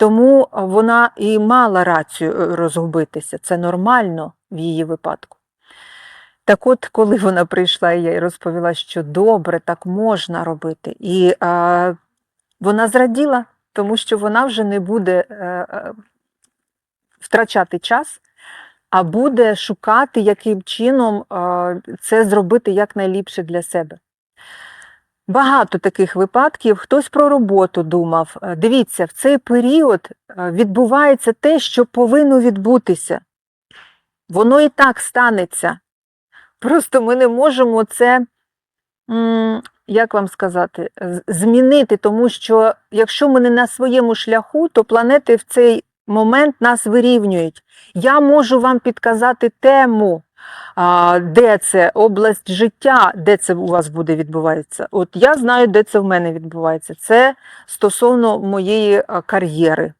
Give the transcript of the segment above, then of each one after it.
Тому вона і мала рацію е, розгубитися. Це нормально в її випадку. Так от, коли вона прийшла, і я розповіла, що добре, так можна робити. І а, вона зраділа, тому що вона вже не буде е, е, втрачати час, а буде шукати, яким чином е, це зробити якнайліпше для себе. Багато таких випадків. Хтось про роботу думав. Е, Дивіться, в цей період е, відбувається те, що повинно відбутися. Воно і так станеться. Просто ми не можемо це, як вам сказати, змінити, тому що якщо ми не на своєму шляху, то планети в цей момент нас вирівнюють. Я можу вам підказати тему, де це область життя, де це у вас буде відбуватися. От я знаю, де це в мене відбувається. Це стосовно моєї кар'єри,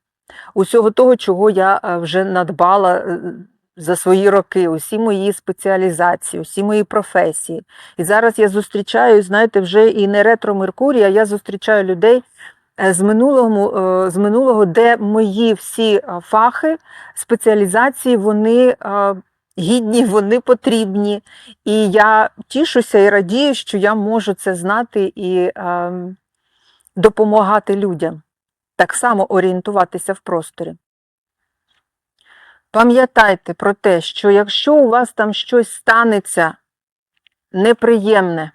усього того, чого я вже надбала е, за свої роки, усі мої спеціалізації, усі мої професії. І зараз я зустрічаю, знаєте, вже і не ретро Меркурія, я зустрічаю людей. е, З минулого, е, з минулого, де мої всі е, фахи, спеціалізації, вони е, гідні, вони потрібні. І я тішуся і радію, що я можу це знати і е, допомагати людям, так само орієнтуватися в просторі. Пам'ятайте про те, що якщо у вас там щось станеться неприємне,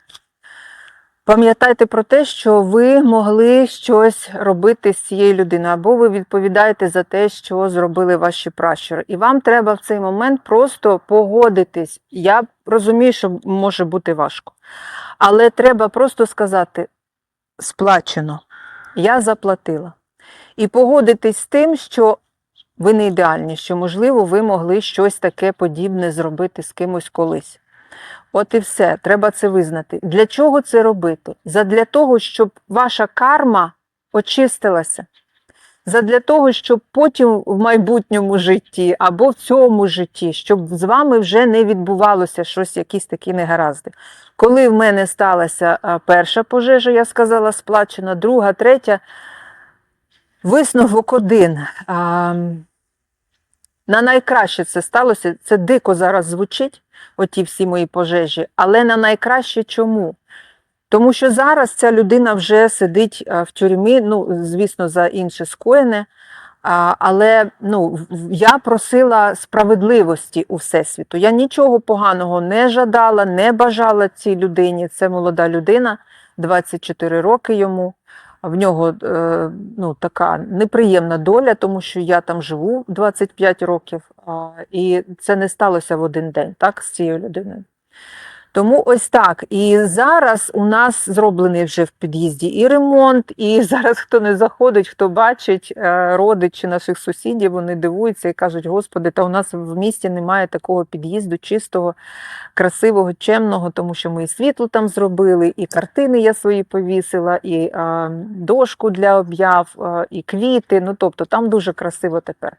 пам'ятайте про те, що ви могли щось робити з цією людиною, або ви відповідаєте за те, що зробили ваші пращури. І вам треба в цей момент просто погодитись. Я розумію, що може бути важко. Але треба просто сказати: сплачено, я заплатила. І погодитись з тим, що ви не ідеальні, що, можливо, ви могли щось таке подібне зробити з кимось колись. От і все, треба це визнати. Для чого це робити? Задля того, щоб ваша карма очистилася. Задля того, щоб потім в майбутньому житті або в цьому житті, щоб з вами вже не відбувалося щось, якісь такі негаразди. Коли в мене сталася перша пожежа, я сказала, сплачена, друга, третя, висновок один. На найкраще це сталося. Це дико зараз звучить, оті всі мої пожежі, але на найкраще чому? Тому що зараз ця людина вже сидить в тюрмі, ну, звісно, за інше скоєне. Але ну, я просила справедливості у Всесвіту. Я нічого поганого не жадала, не бажала цій людині. Це молода людина, 24 роки йому. В нього е, ну, така неприємна доля, тому що я там живу 25 років, і це не сталося в один день так, з цією людиною. Тому ось так. І зараз у нас зроблений вже в під'їзді і ремонт, і зараз хто не заходить, хто бачить е, родичі наших сусідів, вони дивуються і кажуть: Господи, та у нас в місті немає такого під'їзду чистого, красивого, чемного, тому що ми і світло там зробили, і картини я свої повісила, і дошку для об'яв, е, і квіти. Ну тобто там дуже красиво тепер.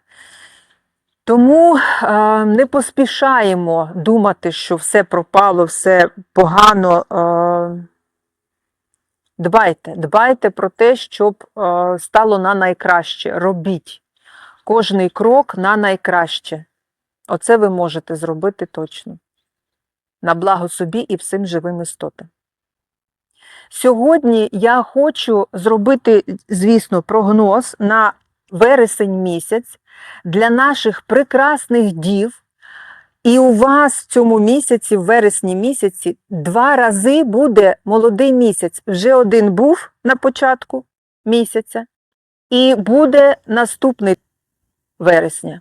Тому е, не поспішаємо думати, що все пропало, все погано. Е, дбайте, дбайте про те, щоб е, стало на найкраще. Робіть кожний крок на найкраще. Оце ви можете зробити точно. На благо собі і всім живим істотам. Сьогодні я хочу зробити, звісно, прогноз на вересень місяць для наших прекрасних дів. І у вас в цьому місяці, в вересні місяці, два рази буде молодий місяць. Вже один був на початку місяця, І буде наступний вересня.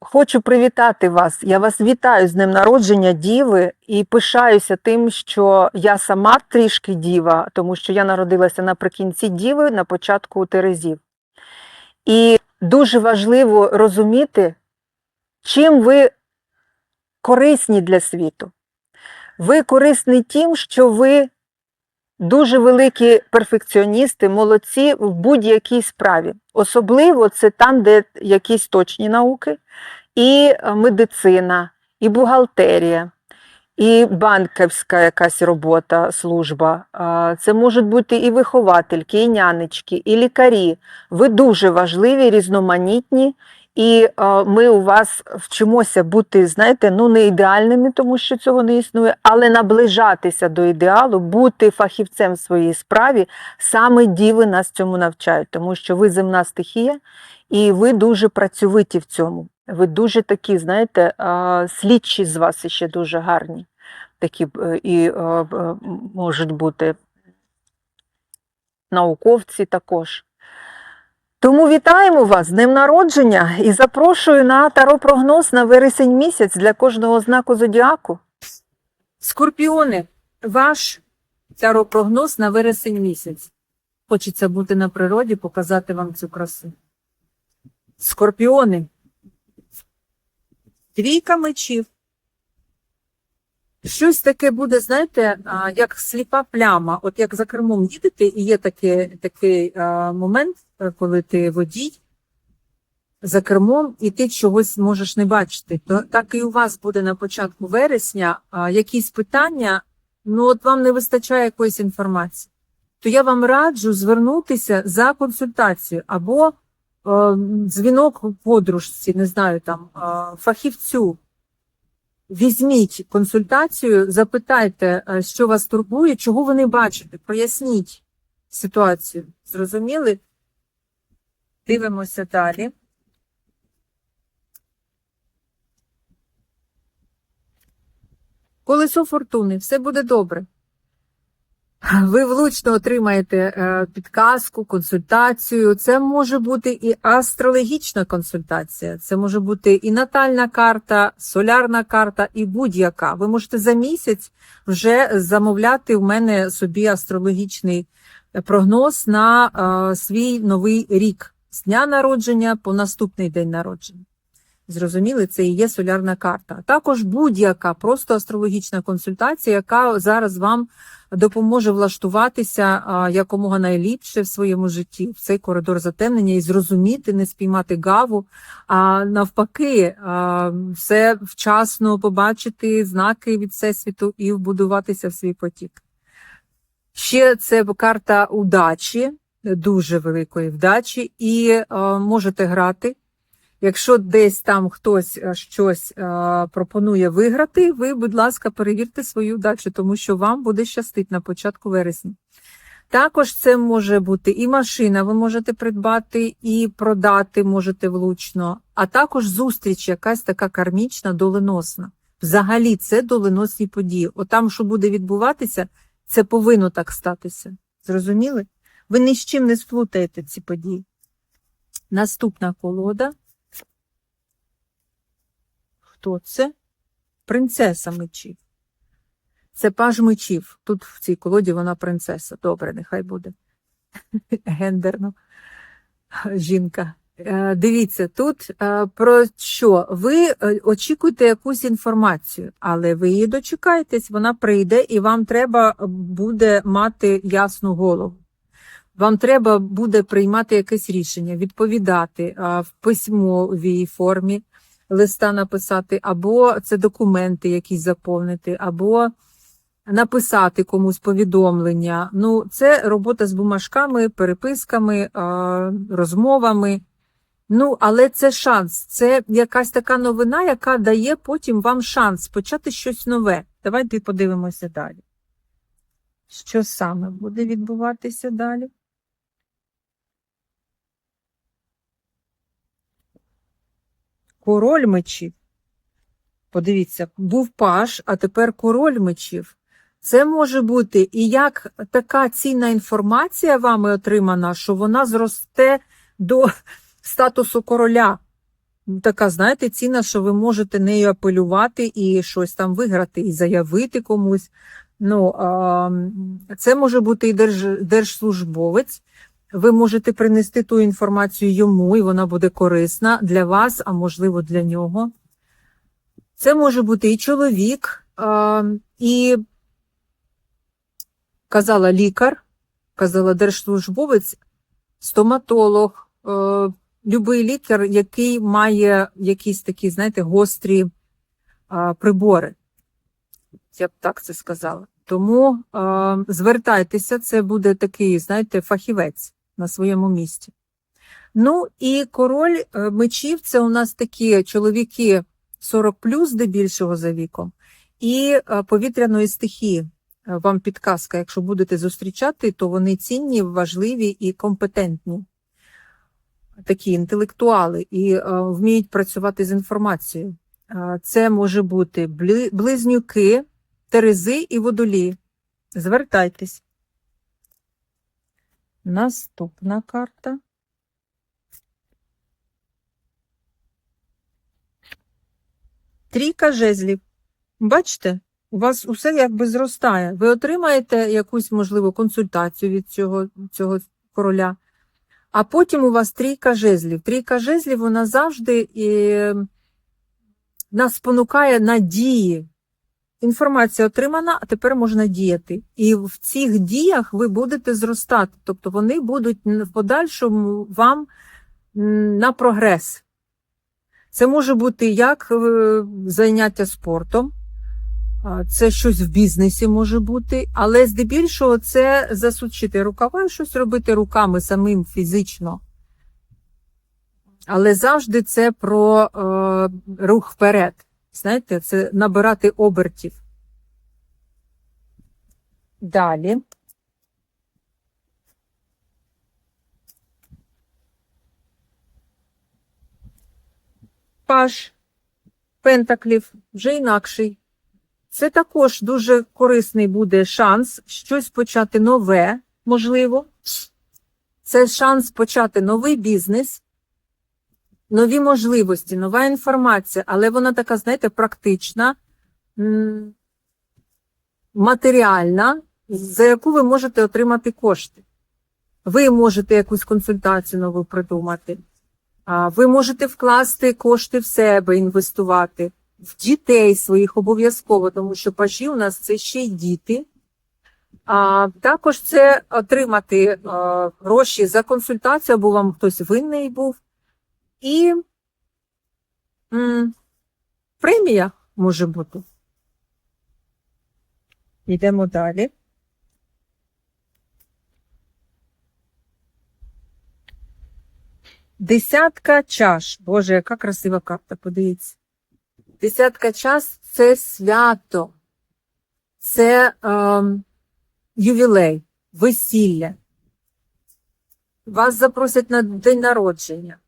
хочу привітати вас. Я вас вітаю з днем народження Діви і пишаюся тим, що я сама трішки діва, тому що я народилася наприкінці Діви, на початку Терезів. І дуже важливо розуміти, чим ви корисні для світу. Ви корисні тим, що ви дуже великі перфекціоністи, молодці в будь-якій справі. Особливо це там, де якісь точні науки, і е, медицина, і бухгалтерія, і банківська якась робота, служба. Це можуть бути і виховательки, і нянечки, і лікарі. Ви дуже важливі, різноманітні. І ми у вас вчимося бути, знаєте, ну не ідеальними, тому що цього не існує, але наближатися до ідеалу, бути фахівцем в своїй справі, саме діви нас цьому навчають, тому що ви земна стихія, і ви дуже працьовиті в цьому. Ви дуже такі, знаєте, слідчі з вас ще дуже гарні. Такі е, і е, е, можуть бути науковці також. Тому вітаємо вас з днем народження і запрошую на таро-прогноз на вересень місяць для кожного знаку зодіаку. Скорпіони, ваш таро-прогноз на вересень місяць. Хочеться бути на природі, показати вам цю красу. Скорпіони. Трійка мечів. Щось таке буде, знаєте, як сліпа пляма. От як за кермом їдете, і є таке, такий момент, е, коли ти водій за кермом, і ти чогось можеш не бачити. То так і у вас буде на початку вересня якісь питання, ну от вам не вистачає якоїсь інформації. То я вам раджу звернутися за консультацією або е, дзвінок подружці, не знаю, там е, фахівцю. Візьміть консультацію, запитайте, е, що вас турбує, чого ви не бачите, проясніть ситуацію. Зрозуміли? Дивимося далі. Колесо фортуни, все буде добре. Ви влучно отримаєте е, підказку, консультацію. Це може бути і астрологічна консультація, це може бути і натальна карта, солярна карта, і будь-яка. Ви можете за місяць вже замовляти в мене собі астрологічний прогноз на е, свій новий рік з дня народження по наступний день народження. Зрозуміли, це і є солярна карта. Також будь-яка просто астрологічна консультація, яка зараз вам допоможе влаштуватися якомога найліпше в своєму житті в цей коридор затемнення і зрозуміти, не спіймати гаву, а навпаки, все вчасно побачити знаки від всесвіту і вбудуватися в свій потік. Ще це карта удачі, дуже великої вдачі, і можете грати. Якщо десь там хтось е, щось е, пропонує виграти, ви, будь ласка, перевірте свою вдачу, тому що вам буде щастить на початку вересня. Також це може бути і машина, ви можете придбати і продати можете влучно, а також зустріч, якась така кармічна, доленосна. Взагалі, це доленосні події. Отам, що буде відбуватися, це повинно так статися. Зрозуміли? Ви ні з чим не сплутаєте ці події. Наступна колода. Хто це? Принцеса мечів. Це паж мечів. Тут в цій колоді вона принцеса. Добре, нехай буде. Гендерно. Жінка. Е, Дивіться, тут е, про що? Ви е, очікуєте якусь інформацію, але ви її дочекаєтесь, вона прийде, і вам треба буде мати ясну голову. Вам треба буде приймати якесь рішення, відповідати в письмовій формі листа написати, або це документи якісь заповнити, або написати комусь повідомлення. Ну, це робота з бумажками, переписками, розмовами. Ну, але це шанс. Це якась така новина, яка дає потім вам шанс почати щось нове. Давайте подивимося далі. Що саме буде відбуватися далі? Король мечів. Подивіться, був паш, а тепер король мечів. Це може бути і як така цінна інформація вами отримана, що вона зросте до статусу короля. Така, знаєте, цінна, що ви можете нею апелювати і щось там виграти, і заявити комусь. Ну, а, це може бути і держ, держслужбовець. Ви можете принести ту інформацію йому, і вона буде корисна для вас, а можливо для нього. Це може бути і чоловік, і казала лікар, казала держслужбовець, стоматолог, е, любий лікар, який має якісь такі, знаєте, гострі прибори. Я б так це сказала. Тому е, звертайтеся, це буде такий, знаєте, фахівець на своєму місці. Ну і король е, мечів це у нас такі чоловіки 40 плюс, здебільшого за віком, і е, повітряної стихії. Е, Вам підказка, якщо будете зустрічати, то вони цінні, важливі і компетентні. Такі інтелектуали і вміють працювати з інформацією. Це може бути близнюки, терези і водолії. Звертайтесь. Наступна карта. Трійка жезлів. Бачите, у вас усе якби зростає. Ви отримаєте якусь, можливо, консультацію від цього, цього короля. А потім у вас трійка жезлів. Трійка жезлів, вона завжди і, нас спонукає на дії. Інформація отримана, а тепер можна діяти. І в цих діях ви будете зростати. Тобто вони будуть в подальшому вам на прогрес. Це може бути як е, заняття спортом, це щось в бізнесі може бути, але здебільшого це засучити рукава і щось робити руками самим фізично. Але завжди це про е, рух вперед. Знаєте, це набирати обертів. Далі. Паш Пентаклів вже інакший. Це також дуже корисний буде шанс щось почати нове, можливо. Це шанс почати новий бізнес, нові можливості, нова інформація, але вона така, знаєте, практична, матеріальна, за яку ви можете отримати кошти. Ви можете якусь консультацію нову придумати. Ви можете вкласти кошти в себе, інвестувати, в дітей своїх обов'язково, тому що пажі у нас це ще й діти. А також це отримати а, гроші за консультацію, або вам хтось винний був. І премія може бути. Йдемо далі. Десятка чаш. Боже, яка красива карта, подивіться. Десятка чаш це свято, це ем, ювілей, весілля. Вас запросять на день народження.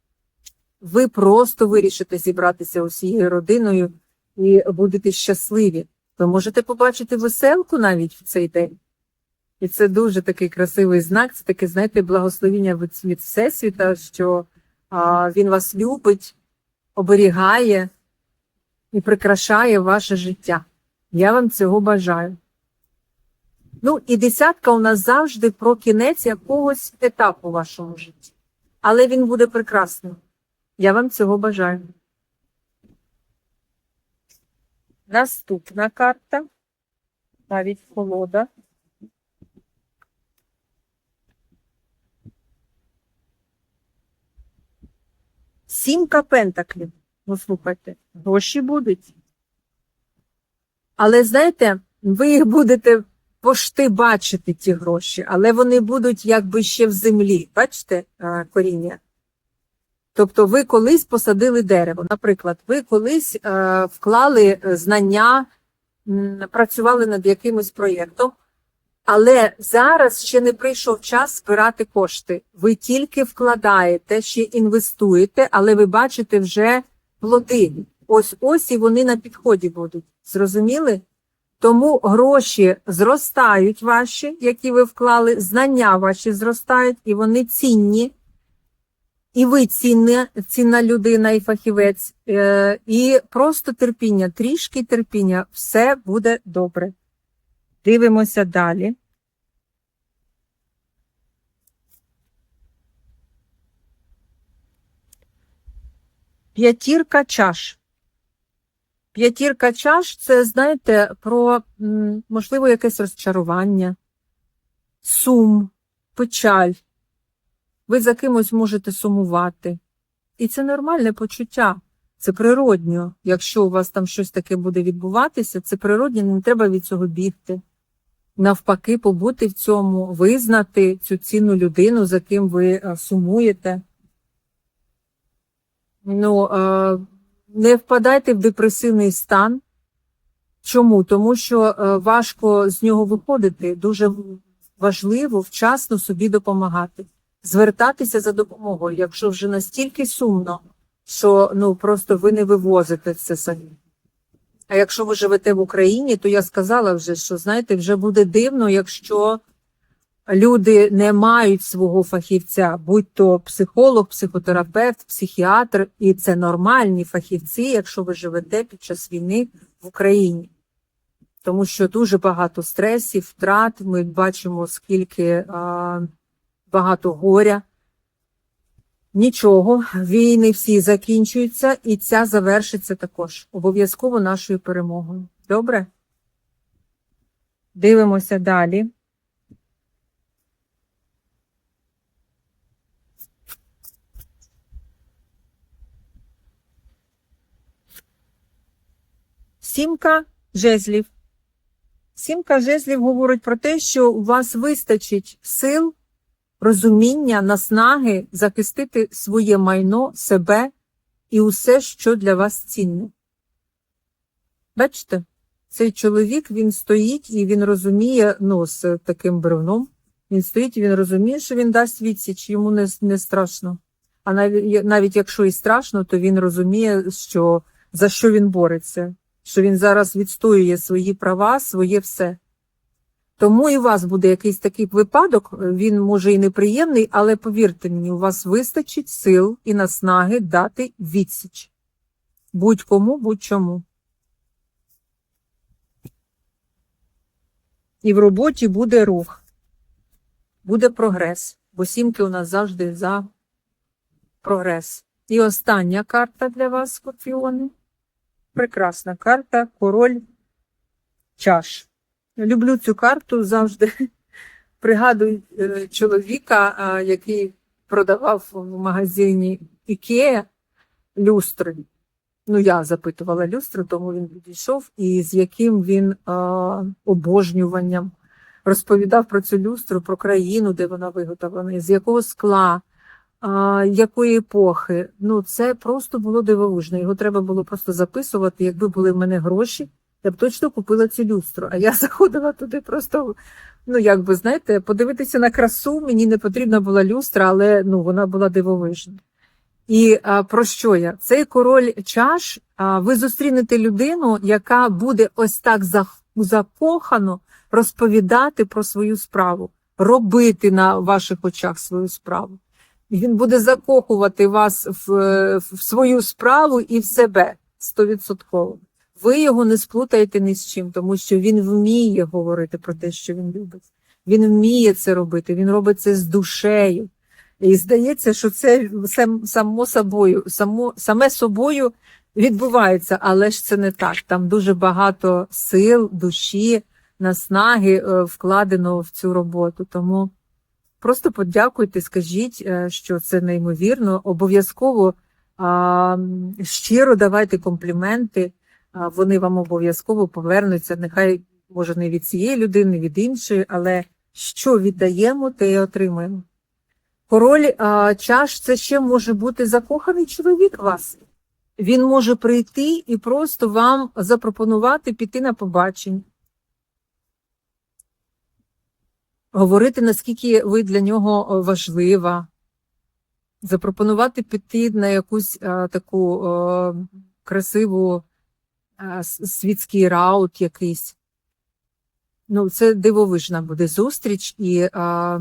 Ви просто вирішите зібратися усією родиною і будете щасливі. Ви можете побачити веселку навіть в цей день. І це дуже такий красивий знак. Це таке, знаєте, благословіння від, Всесвіта, що а, він вас любить, оберігає і прикрашає ваше життя. Я вам цього бажаю. Ну, і десятка у нас завжди про кінець якогось етапу в вашому житті. Але він буде прекрасним. Я вам цього бажаю. Наступна карта. Навіть колода. Сімка пентаклів. Ну, слухайте, гроші будуть. Але знаєте, ви їх будете пошти бачити, ті гроші, але вони будуть якби ще в землі. Бачите коріння? Тобто, ви колись посадили дерево. Наприклад, ви колись е, вклали знання, працювали над якимось проєктом, але зараз ще не прийшов час збирати кошти. Ви тільки вкладаєте, ще інвестуєте, але ви бачите вже плоди. Ось ось і вони на підході будуть. Зрозуміли? Тому гроші зростають ваші, які ви вклали, знання ваші зростають, і вони цінні. І ви цінна, цінна людина і фахівець. Е, і просто терпіння, трішки терпіння, все буде добре. Дивимося далі. П'ятірка чаш. П'ятірка чаш це, знаєте, про, можливо, якесь розчарування, сум, печаль. Ви за кимось можете сумувати. І це нормальне почуття. Це природньо. Якщо у вас там щось таке буде відбуватися, це природньо, не треба від цього бігти. Навпаки, побути в цьому, визнати цю цінну людину, за ким ви е, сумуєте. Ну, е, не впадайте в депресивний стан. Чому? Тому що е, важко з нього виходити. Дуже важливо вчасно собі допомагати, звертатися за допомогою, якщо вже настільки сумно, що ну просто ви не вивозите це самі. А якщо ви живете в Україні, то я сказала вже, що знаєте, вже буде дивно, якщо люди не мають свого фахівця, будь то психолог, психотерапевт, психіатр, і це нормальні фахівці, якщо ви живете під час війни в Україні. Тому що дуже багато стресів, втрат. Ми бачимо, скільки а, багато горя. Нічого, війни всі закінчуються, і ця завершиться також обов'язково нашою перемогою. Добре? Дивимося далі. Сімка жезлів. Сімка жезлів говорить про те, що у вас вистачить сил, розуміння, наснаги захистити своє майно, себе і усе, що для вас цінне. Бачите, цей чоловік він стоїть і він розуміє, ну, з таким бревном. Він стоїть і він розуміє, що він дасть відсіч, йому не, не страшно. А навіть, навіть якщо і страшно, то він розуміє, що за що він бореться, що він зараз відстоює свої права, своє все. Тому і у вас буде якийсь такий випадок, він може і неприємний, але повірте мені, у вас вистачить сил і наснаги дати відсіч. Будь-кому, будь-чому. І в роботі буде рух, буде прогрес, бо сімки у нас завжди за прогрес. І остання карта для вас, скорпіони. Прекрасна карта, король чаш. Люблю цю карту завжди. Пригадую е, чоловіка, який продавав в магазині Ікея люстри. Ну, я запитувала люстри, тому він підійшов, і з яким він а, обожнюванням розповідав про цю люстру, про країну, де вона виготовлена, з якого скла, а, якої епохи. Ну, це просто було дивовижно. Його треба було просто записувати. Якби були в мене гроші, я б точно купила цю люстру. А я заходила туди просто, ну як би знаєте, подивитися на красу. Мені не потрібна була люстра, але ну вона була дивовижна. І а, про що я? Цей король чаш, а, ви зустрінете людину, яка буде ось так закохано розповідати про свою справу, робити на ваших очах свою справу. Він буде закохувати вас в, в свою справу і в себе стовідсотково. Ви його не сплутаєте ні з чим, тому що він вміє говорити про те, що він любить. Він вміє це робити, він робить це з душею. І здається, що це само собою, само, саме собою відбувається, але ж це не так. Там дуже багато сил, душі, наснаги е, вкладено в цю роботу. Тому просто подякуйте, скажіть, е, що це неймовірно. Обов'язково щиро давайте компліменти вони вам обов'язково повернуться. Нехай може не від цієї людини, від іншої, але що віддаємо, те й отримаємо. Король а, чаш це ще може бути закоханий чоловік вас. Він може прийти і просто вам запропонувати піти на побачення. Говорити, наскільки ви для нього важлива, запропонувати піти на якусь а, таку а, красиву світський раут якийсь. Ну, це дивовижна буде зустріч, і а,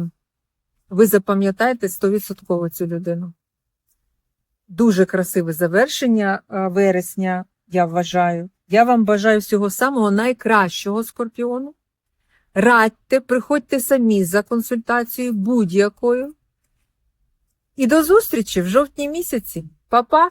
ви запам'ятаєте 100% цю людину. Дуже красиве завершення вересня, я вважаю. Я вам бажаю всього самого найкращого скорпіону. Радьте, приходьте самі за консультацією будь-якою. І до зустрічі в жовтні місяці. Па-па!